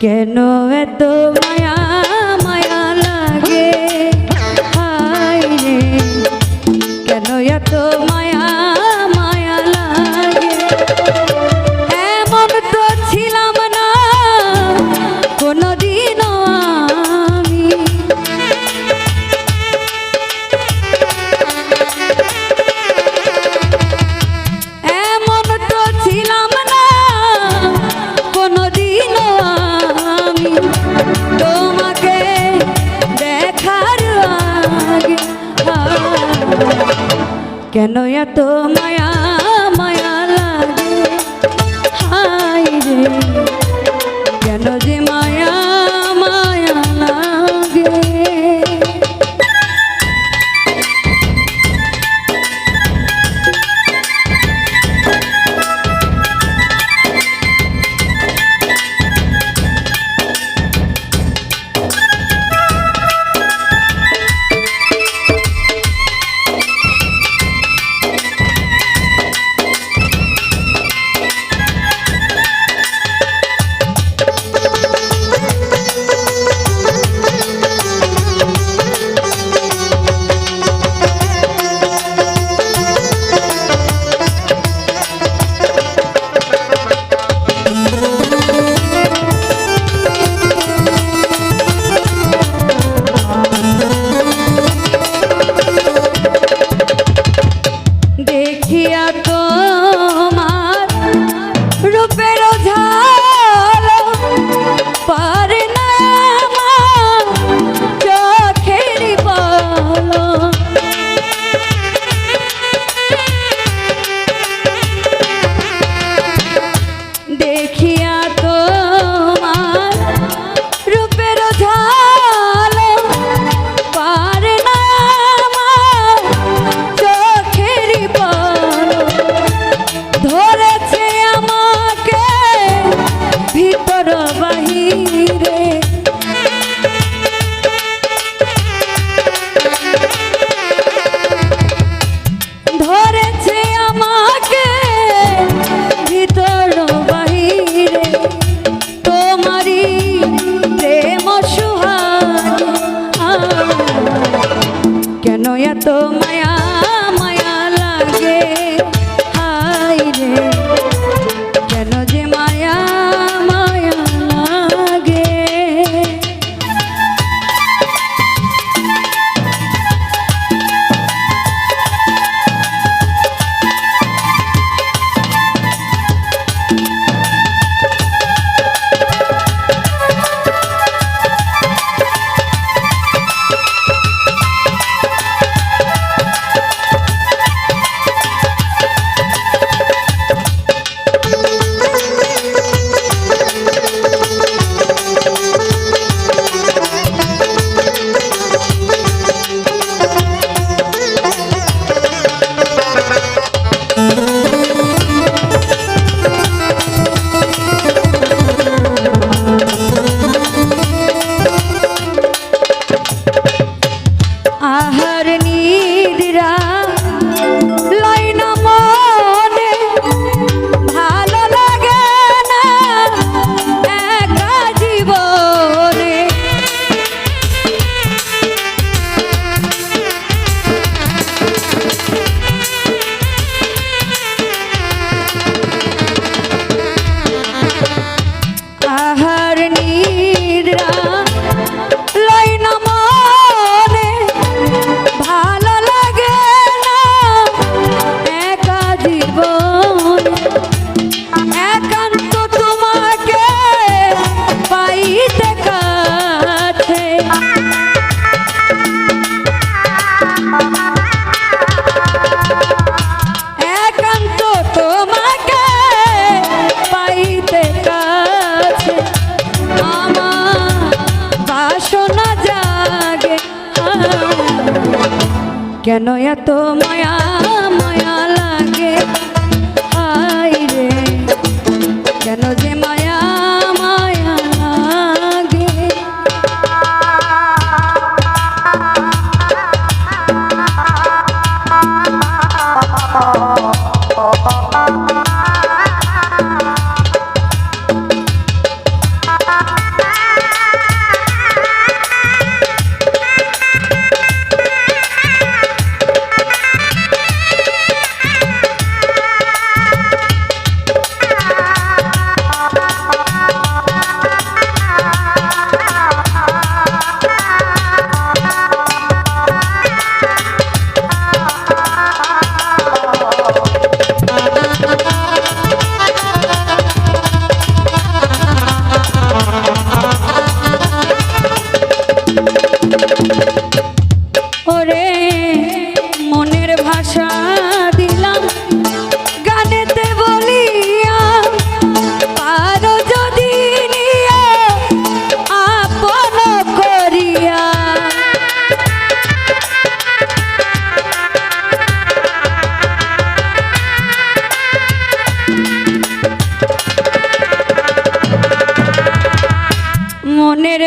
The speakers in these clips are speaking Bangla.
কেন এত কেন এত মায়া কেন এত মায়া মায়া লাগে? হাই রে কেন যে মায়া মায়া লাগে? Oh,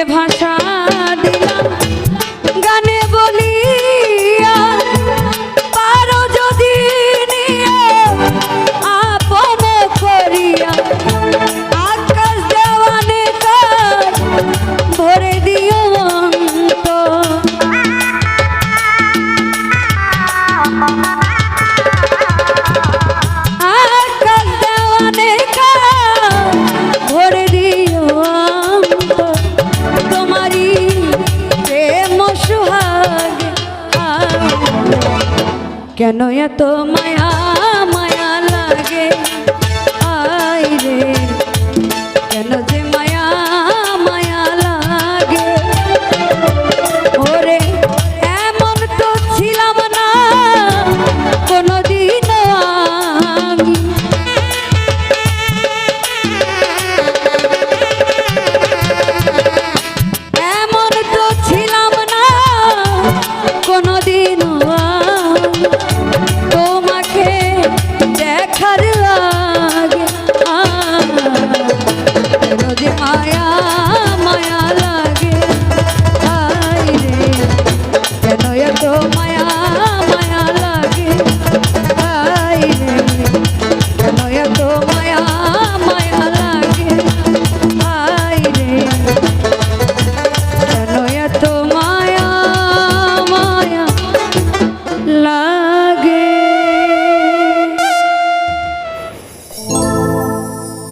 ভাষা কেন এত মায়া